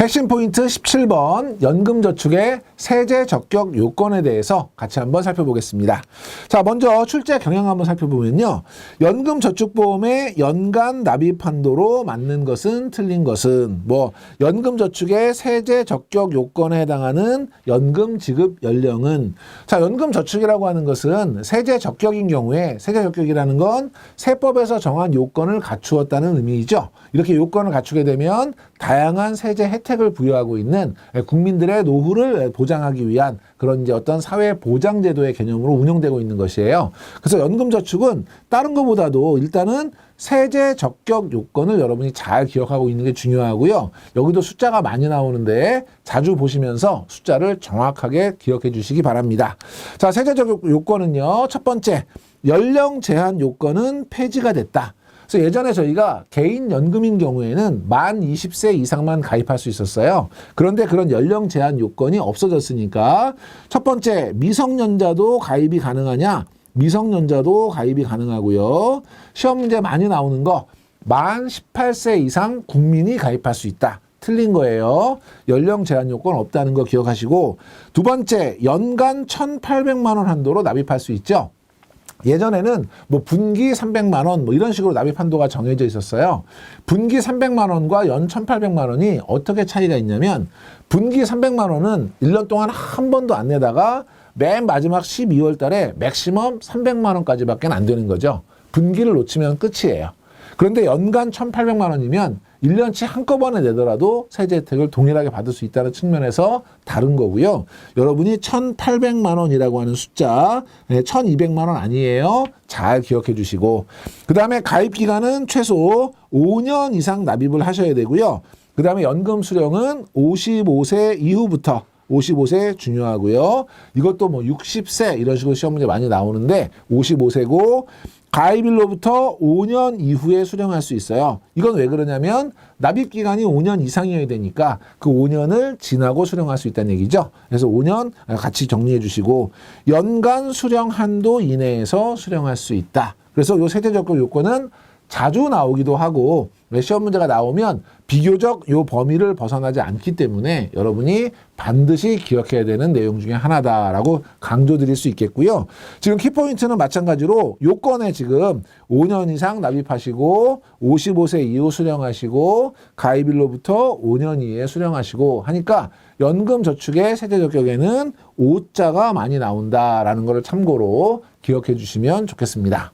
핵심 포인트 17번 연금저축의 세제 적격 요건에 대해서 같이 한번 살펴보겠습니다. 자, 먼저 출제 경향 한번 살펴보면요. 연금저축보험의 연간 납입 한도로 맞는 것은 틀린 것은 뭐 연금저축의 세제 적격 요건에 해당하는 연금 지급 연령은 자, 연금저축이라고 하는 것은 세제 적격인 경우에 세제 적격이라는 건 세법에서 정한 요건을 갖추었다는 의미이죠. 이렇게 요건을 갖추게 되면 다양한 세제 혜택 을 부여하고 있는 국민들의 노후를 보장하기 위한 그런 이제 어떤 사회 보장 제도의 개념으로 운영되고 있는 것이에요. 그래서 연금 저축은 다른 것보다도 일단은 세제 적격 요건을 여러분이 잘 기억하고 있는 게 중요하고요. 여기도 숫자가 많이 나오는데 자주 보시면서 숫자를 정확하게 기억해 주시기 바랍니다. 자, 세제 적격 요건은요. 첫 번째, 연령 제한 요건은 폐지가 됐다. 그래서 예전에 저희가 개인 연금인 경우에는 만 20세 이상만 가입할 수 있었어요. 그런데 그런 연령 제한 요건이 없어졌으니까 첫 번째 미성년자도 가입이 가능하냐? 미성년자도 가입이 가능하고요. 시험 문제 많이 나오는 거 만 18세 이상 국민이 가입할 수 있다. 틀린 거예요. 연령 제한 요건 없다는 거 기억하시고 두 번째 연간 1,800만 원 한도로 납입할 수 있죠. 예전에는 뭐 분기 300만 원 뭐 이런 식으로 납입 한도가 정해져 있었어요. 분기 300만 원과 연 1,800만 원이 어떻게 차이가 있냐면 분기 300만 원은 1년 동안 한 번도 안 내다가 맨 마지막 12월 달에 맥시멈 300만 원까지밖에 안 되는 거죠. 분기를 놓치면 끝이에요. 그런데 연간 1,800만 원이면 1년치 한꺼번에 내더라도 세제 혜택을 동일하게 받을 수 있다는 측면에서 다른 거고요. 여러분이 1,800만 원이라고 하는 숫자, 네, 1,200만 원 아니에요. 잘 기억해 주시고. 그 다음에 가입 기간은 최소 5년 이상 납입을 하셔야 되고요. 그 다음에 연금 수령은 55세 이후부터 55세 중요하고요. 이것도 뭐 60세 이런 식으로 시험 문제 많이 나오는데 55세고 가입일로부터 5년 이후에 수령할 수 있어요. 이건 왜 그러냐면 납입 기간이 5년 이상이어야 되니까 그 5년을 지나고 수령할 수 있다는 얘기죠. 그래서 5년 같이 정리해 주시고 연간 수령 한도 이내에서 수령할 수 있다. 그래서 요 세제 적격 요건은 자주 나오기도 하고 왜 시험 문제가 나오면 비교적 요 범위를 벗어나지 않기 때문에 여러분이 반드시 기억해야 되는 내용 중에 하나다라고 강조드릴 수 있겠고요. 지금 키포인트는 마찬가지로 요건에 지금 5년 이상 납입하시고 55세 이후 수령하시고 가입일로부터 5년 이내에 수령하시고 하니까 연금 저축의 세제 적격에는 5자가 많이 나온다라는 것을 참고로 기억해 주시면 좋겠습니다.